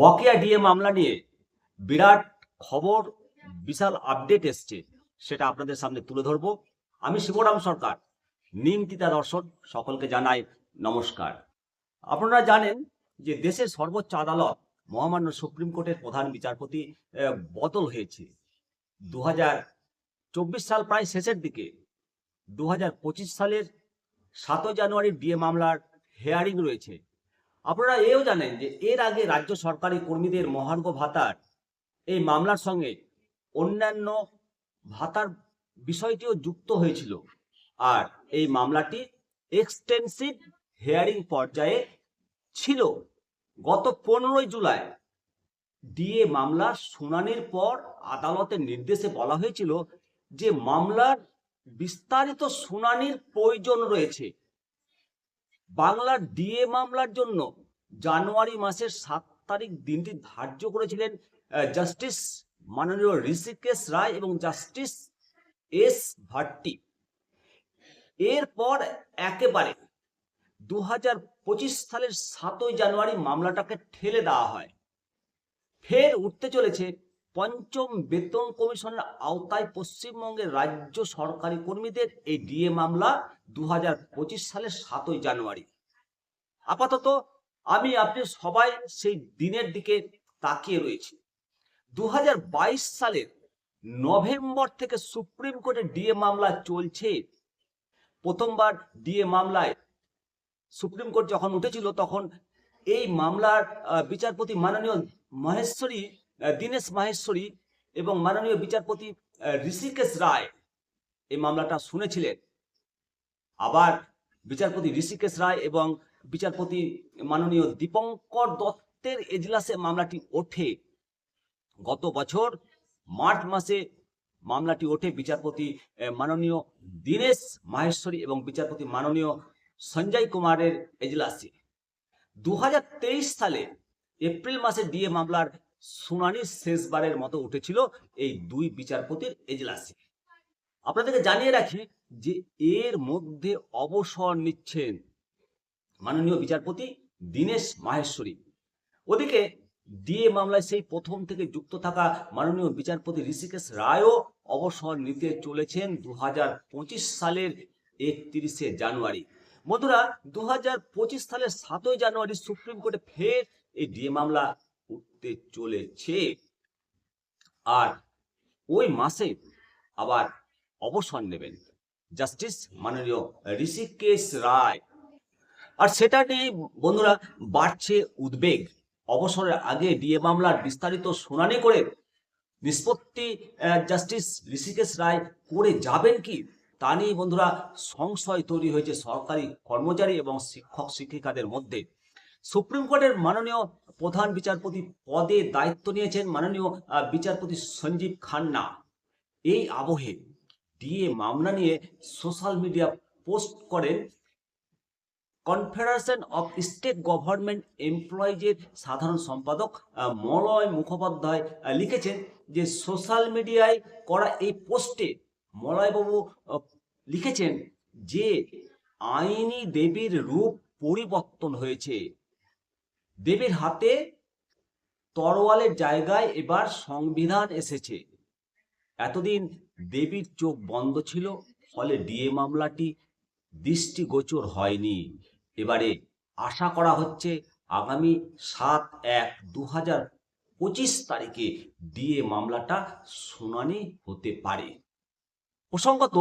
বকেয়া ডিএ মামলা নিয়ে বিরাট খবর, বিশাল আপডেট এসছে, সেটা আপনাদের সামনে তুলে ধরবো। আমি শিবরাম সরকার, নিমতিতা দর্শন, সকলকে জানাই নমস্কার। আপনারা জানেন যে দেশের সর্বোচ্চ আদালত, মহামান্য সুপ্রিম কোর্টের প্রধান বিচারপতি বদল হয়েছে। দু সাল প্রায় শেষের দিকে দু সালের সাতই জানুয়ারি ডিএ মামলার হেয়ারিং রয়েছে। আপনারা এও জানেন যে এর আগে রাজ্য সরকারি কর্মীদের মহার্ঘ ভাতার এই মামলার সঙ্গে অন্যান্য ভাতার বিষয়টিও যুক্ত হয়েছিল। আর এই মামলাটি এক্সটেন্সিভ হেয়ারিং পর্যায়ে ছিল। গত পনেরোই জুলাই ডিএ মামলার শুনানির পর আদালতের নির্দেশে বলা হয়েছিল যে মামলার বিস্তারিত শুনানির প্রয়োজন রয়েছে। বাংলার ডিএ মামলার জন্য জানুয়ারি মাসের সাত তারিখ দিনটি ধার্য করেছিলেন জাস্টিস মাননীয় ঋষিকেশ রায় এবং জাস্টিস এস ভাট্টি। এরপর একেবারে দু হাজার পঁচিশ সালের সাতই জানুয়ারি মামলাটাকে ঠেলে দেওয়া হয়। ফের উঠতে চলেছে পঞ্চম বেতন কমিশনের আওতায় পশ্চিমবঙ্গের রাজ্য সরকারি কর্মীদের এই ডিএ মামলা দু হাজার পঁচিশ সালের সাতই জানুয়ারি। আপাতত আমি, আপনি সবাই সেই দিনের দিকে তাকিয়ে রয়েছি। দুহাজার বাইশ সালের নভেম্বর থেকে সুপ্রিম কোর্টে ডিএ মামলা চলছে। প্রথমবার ডিএ মামলায় সুপ্রিম কোর্ট যখন উঠেছিল, তখন এই মামলার বিচারপতি মাননীয় মহেশ্বরী দীনেশ মাহেশ্বরী এবং মাননীয় বিচারপতি ঋষিকেশ রায় এই মামলাটা শুনেছিলেন। আবার বিচারপতি ঋষিকেশ রায় এবং বিচারপতি মাননীয় দীপঙ্কর দত্তের এজলাসে মামলাটি ওঠে। গত বছর মার্চ মাসে মামলাটি ওঠে বিচারপতি মাননীয় দীনেশ মাহেশ্বরী এবং বিচারপতি মাননীয় সঞ্জয় কুমারের এজলাসে। দু হাজার তেইশ সালে এপ্রিল মাসে ডিএ মামলার শুনানি শেষবারের মতো উঠেছিল এই দুই বিচারপতির এজলাসে। আপনাদেরকে জানিয়ে রাখি যে এর মধ্যে অবসর নিচ্ছেন মাননীয় বিচারপতি দীনেশ মাহেশ্বরী। ওদিকে ডিএ মামলায় সেই প্রথম থেকে যুক্ত থাকা মাননীয় বিচারপতি ঋষিকেশ রায়ও অবসর নিতে চলেছেন দুহাজার পঁচিশ সালের একত্রিশে জানুয়ারি। বন্ধুরা দু হাজার সালের সাতই জানুয়ারি সুপ্রিম কোর্টে ফের এই ডিএ মামলা উঠতে চলেছে। আর ওই মাসে আবার অবসর নেবেন। জাস্টিস মাননীয় ঋষিকেশ রায়। আর সেটা নিয়ে বন্ধুরা বাড়ছে উদ্বেগ। অবসরের আগে ডিএ মামলার বিস্তারিত শুনানি করে নিষ্পত্তি জাস্টিস ঋষিকেশ রায় করে যাবেন কি? তা নিয়ে বন্ধুরা সংশয় তৈরি হয়েছে সরকারি কর্মচারী এবং শিক্ষক শিক্ষিকাদের মধ্যে। সুপ্রিম কোর্টের মাননীয় প্রধান বিচারপতি পদে দায়িত্ব নিয়েছেন মাননীয় বিচারপতি সঞ্জীব খান্না। এই আবহে ডিএ মামলা নিয়ে সোশ্যাল মিডিয়া পোস্ট করেন কনফেডারেশন অফ স্টেট গভর্নমেন্ট এমপ্লয়িজের সাধারণ সম্পাদক মলয় মুখোপাধ্যায় লিখেছেন যে সোশ্যাল মিডিয়ায় করা এই পোস্টে মলয়বাবু লিখেছেন যে আইনি দেবীর রূপ পরিবর্তন হয়েছে। দেবীর হাতে তরোয়ালের জায়গায় এবার সংবিধান এসেছে। এতদিন দেবীর চোখ বন্ধ ছিল, ফলে ডিএ মামলাটি দৃষ্টিগোচর হয়নি। এবারে আশা করা হচ্ছে আগামী সাত এক দু হাজার পঁচিশ তারিখে ডিএ মামলাটা শুনানি হতে পারে। প্রসঙ্গত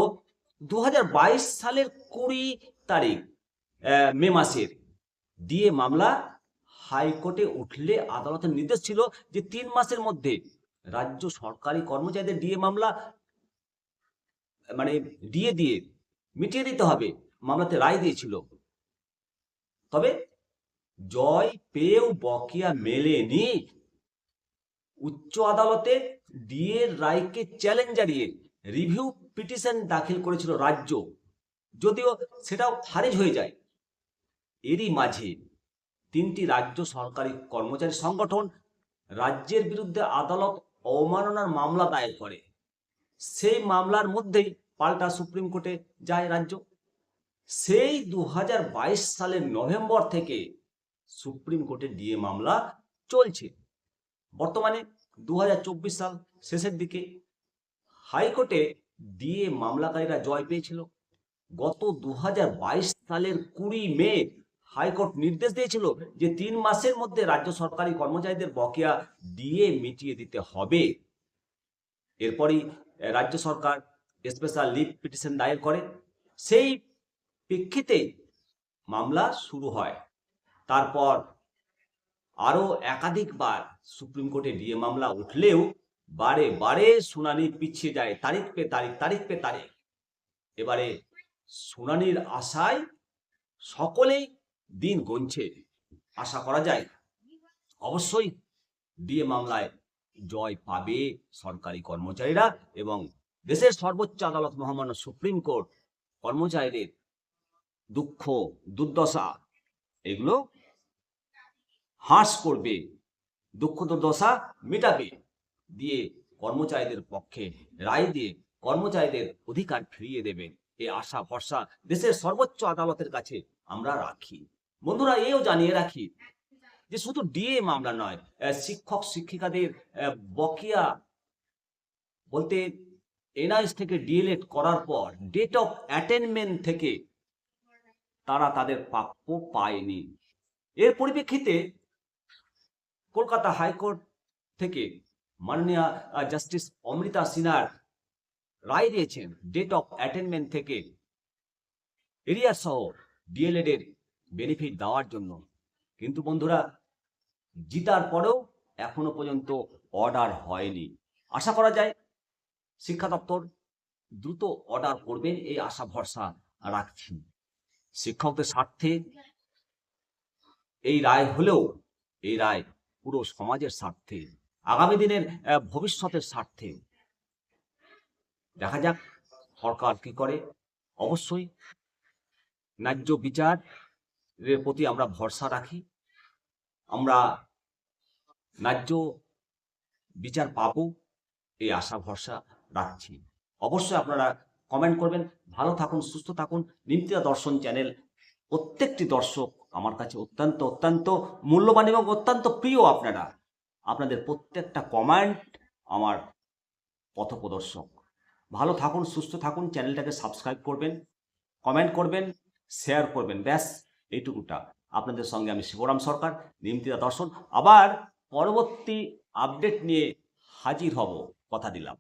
দু হাজার বাইশ সালের কুড়ি তারিখ মে মাসের ডিএ মামলা হাইকোর্টে উঠলে আদালতের নির্দেশ ছিল যে তিন মাসের মধ্যে রাজ্য সরকারি কর্মচারীদের ডিএ মামলা মানে ডিএ দিয়ে মিটিয়ে দিতে হবে। মামলাতে রায় দিয়েছিল। তবে জয় পেয়েও বকেয়া মেলেনি। উচ্চ আদালতে ডিএর রায়কে চ্যালেঞ্জ জানিয়ে রিভিউ পিটিশন দাখিল করেছিল রাজ্য, যদিও সেটাও খারিজ হয়ে যায়। এরই মাঝে তিনটি রাজ্য সরকারি কর্মচারী সংগঠন রাজ্যের বিরুদ্ধে আদালত অবমাননার মামলা দায়ের করে। সেই মামলার মধ্যেই পাল্টা সুপ্রিম কোর্টে যায় রাজ্য। সেই দু হাজার বাইশ সালের নভেম্বর থেকে সুপ্রিম কোর্টে ডিএ মামলা চলছে। বর্তমানে দু হাজার চব্বিশ সাল শেষের দিকে হাইকোর্টে ডিএ মামলাকারীরা জয় পেয়েছিল। গত দু হাজার বাইশ সালের কুড়ি মে হাইকোর্ট নির্দেশ দিয়েছিল যে তিন মাসের মধ্যে রাজ্য সরকারি কর্মচারীদের বকেয়া ডিএ মিটিয়ে দিতে হবে। এরপরই রাজ্য সরকার স্পেশাল লিভ পিটিশন দায়ের করে। সেই প্রেক্ষিতে মামলা শুরু হয়। তারপর আরও একাধিকবার সুপ্রিম কোর্টে ডিএ মামলা উঠলেও বারে বারে শুনানি পিছিয়ে যায় তারিখ পে তারিখ তারিখ পে তারিখ। এবারে শুনানির আশায় সকলেই দিন গুনছে, আশা করা যায়। অবশ্যই ডিএ মামলায় জয় পাবে সরকারি কর্মচারীরা এবং দেশের সর্বোচ্চ আদালত মহামান্য সুপ্রিম কোর্ট কর্মচারীদের দুঃখ, দুর্দশা, এগুলো হ্রাস করবে, দুঃখ, দুর্দশা মেটাবে। দিয়ে কর্মচারীদের পক্ষে রায় দিয়ে কর্মচারীদের অধিকার ফিরিয়ে দেবে। এই আশা, ভরসা দেশের সর্বোচ্চ আদালতের কাছে আমরা রাখি। বন্ধুরা, এও জানিয়ে রাখি যে শুধু ডিএ মামলা নয় শিক্ষক, শিক্ষিকাদের বকেয়া বলতে এনআইএস থেকে ডিএলএড করার পর, ডেট অফ অ্যাটেনমেন্ট থেকে তারা তাদের প্রাপ্য পায়নি। এর পরিপ্রেক্ষিতে কলকাতা হাইকোর্ট থেকে মাননীয় জাস্টিস অমৃতা সিনহার রায় দিয়েছেন। ডেট অফ অ্যাটেনমেন্ট থেকে এরিয়া সহ ডিএলএড এর বেনিফিট দেওয়ার জন্য। কিন্তু বন্ধুরা, জিতার পরেও এখনও পর্যন্ত অর্ডার হয়নি। আশা করা যায় শিক্ষা দপ্তর দ্রুত অর্ডার করবেন এই আশা ভরসা রাখছি শিক্ষকদের স্বার্থে এই রায় হলেও এই রায় পুরো সমাজের স্বার্থে, আগামী দিনের ভবিষ্যতের স্বার্থে। দেখা যাক সরকার কি করে। অবশ্যই ন্যায্য বিচারের প্রতি আমরা ভরসা রাখি। আমরা ন্যায্য বিচার পাবো, এই আশা ভরসা রাখছি। অবশ্যই আপনারা কমেন্ট করবেন। ভালো থাকুন, সুস্থ থাকুন। নিমতিয়া দর্শন চ্যানেল প্রত্যেকটি দর্শক আমার কাছে অত্যন্ত অত্যন্ত মূল্যবান এবং অত্যন্ত প্রিয় আপনারা। আপনাদের প্রত্যেকটা কমেন্ট আমার পথপ্রদর্শক। ভালো থাকুন, সুস্থ থাকুন চ্যানেলটাকে সাবস্ক্রাইব করবেন কমেন্ট করবেন শেয়ার করবেন। ব্যাস, এইটুকুটা। আপনাদের সঙ্গে আমি শিবরাম সরকার নিমতিদা দর্শন। আবার পরবর্তী আপডেট নিয়ে হাজির হব, কথা দিলাম।